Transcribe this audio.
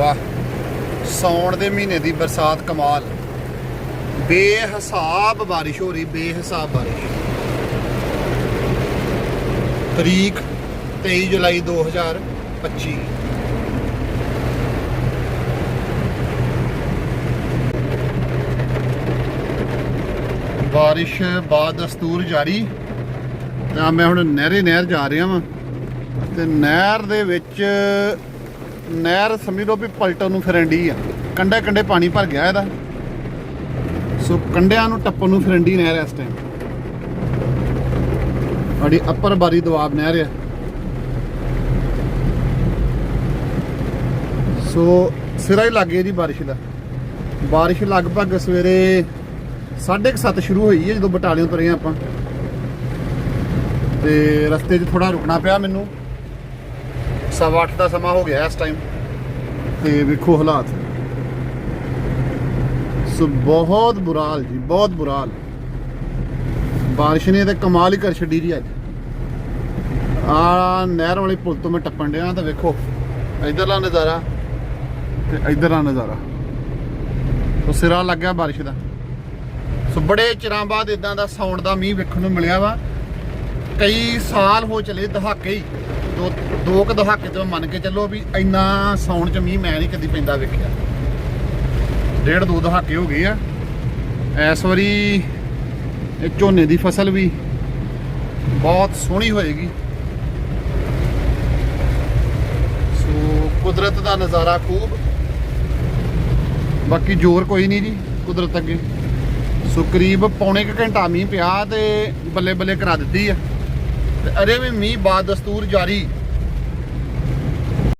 ਵਾਹ। ਸੌਣ ਦੇ ਮਹੀਨੇ ਦੀ ਬਰਸਾਤ ਕਮਾਲ। ਬੇਹਿਸਾਬ ਬਾਰਿਸ਼ ਹੋ ਰਹੀ, ਬੇਹਿਸਾਬ ਬਾਰਿਸ਼। ਤਰੀਕ 23 ਜੁਲਾਈ 2025 ਬਾਰਿਸ਼ ਬਾਦ ਦਸਤੂਰ ਜਾਰੀ। ਤਾਂ ਮੈਂ ਹੁਣ ਨਹਿਰੇ ਨਹਿਰ ਜਾ ਰਿਹਾ ਵਾਂ। ਤੇ ਨਹਿਰ ਦੇ ਵਿੱਚ ਨਹਿਰ ਸਮਝ ਲਓ ਵੀ ਪਲਟਣ ਨੂੰ ਫਿਰੰਡੀ ਆ। ਕੰਡੇ ਕੰਡੇ ਪਾਣੀ ਭਰ ਗਿਆ ਇਹਦਾ। ਸੋ ਕੰਡਿਆਂ ਨੂੰ ਟੱਪਣ ਨੂੰ ਫਿਰੰਡੀ ਨਹਿਰ ਇਸ ਟਾਈਮ ਸਾਡੀ ਅੱਪਰ ਬਾਰੀ ਦਵਾਬ ਨਹਿਰ ਆ। ਸੋ ਸਿਰਾ ਹੀ ਲੱਗ ਗਿਆ ਜੀ ਬਾਰਿਸ਼ ਦਾ। ਬਾਰਿਸ਼ ਲਗਭਗ ਸਵੇਰੇ 7:30 ਸ਼ੁਰੂ ਹੋਈ ਹੈ ਜਦੋਂ ਬਟਾਲਿਓਂ ਤੁਰੇ ਹਾਂ ਆਪਾਂ। ਤੇ ਰਸਤੇ 'ਚ ਥੋੜਾ ਰੁਕਣਾ ਪਿਆ ਮੈਨੂੰ। ਸਵਾ ਅੱਠ ਦਾ ਸਮਾਂ ਹੋ ਗਿਆ ਇਸ ਟਾਈਮ ਤੇ ਵੇਖੋ ਹਾਲਾਤ। ਸੋ ਬਹੁਤ ਬੁਰਾ ਹਾਲ ਜੀ, ਬਹੁਤ ਬੁਰਾ ਹਾਲ। ਬਾਰਿਸ਼ ਨੇ ਤੇ ਕਮਾਲ ਹੀ ਕਰ ਛੱਡੀ ਜੀ ਅੱਜ। ਆ ਨਹਿਰ ਵਾਲੇ ਪੁਲ ਤੋਂ ਮੈਂ ਟੱਪਣ ਡਿਆ ਤਾਂ ਵੇਖੋ, ਇਧਰਲਾ ਨਜ਼ਾਰਾ ਤੇ ਇਧਰਲਾ ਨਜ਼ਾਰਾ। ਸੋ ਸਿਰਾ ਲੱਗਿਆ ਬਾਰਿਸ਼ ਦਾ। ਸੋ ਬੜੇ ਚਿਰਾਂ ਬਾਅਦ ਇਦਾਂ ਦਾ ਸਾਉਣ ਦਾ ਮੀਂਹ ਵੇਖਣ ਨੂੰ ਮਿਲਿਆ ਵਾ। ਕਈ ਸਾਲ ਹੋ ਚਲੇ ਦਹਾਕੇ ਹੀ। ਦੋ ਕੁ ਦਹਾਕੇ ਤੋਂ ਮੰਨ ਕੇ ਚੱਲੋ ਵੀ ਇੰਨਾ ਸਾਉਣ ਚ ਮੀਂਹ ਮੈਂ ਨਹੀਂ ਕਦੀ ਪੈਂਦਾ ਵੇਖਿਆ। ਡੇਢ ਦੋ ਦਹਾਕੇ ਹੋ ਗਏ ਆ। ਇਸ ਵਾਰੀ ਇਹ ਝੋਨੇ ਦੀ ਫਸਲ ਵੀ ਬਹੁਤ ਸੋਹਣੀ ਹੋਏਗੀ। ਸੋ ਕੁਦਰਤ ਦਾ ਨਜ਼ਾਰਾ ਖੂਬ। ਬਾਕੀ ਜ਼ੋਰ ਕੋਈ ਨਹੀਂ ਜੀ ਕੁਦਰਤ ਅੱਗੇ। ਸੋ ਕਰੀਬ ਪੌਣੇ ਕੁ ਘੰਟਾ ਮੀਂਹ ਪਿਆ ਤੇ ਬੱਲੇ ਬੱਲੇ ਕਰਾ ਦਿੱਤੀ ਆ। ਤੇ ਅਰੇ ਵੀ ਮੀਂਹ ਬਾਦ ਦਸਤੂਰ ਜਾਰੀ।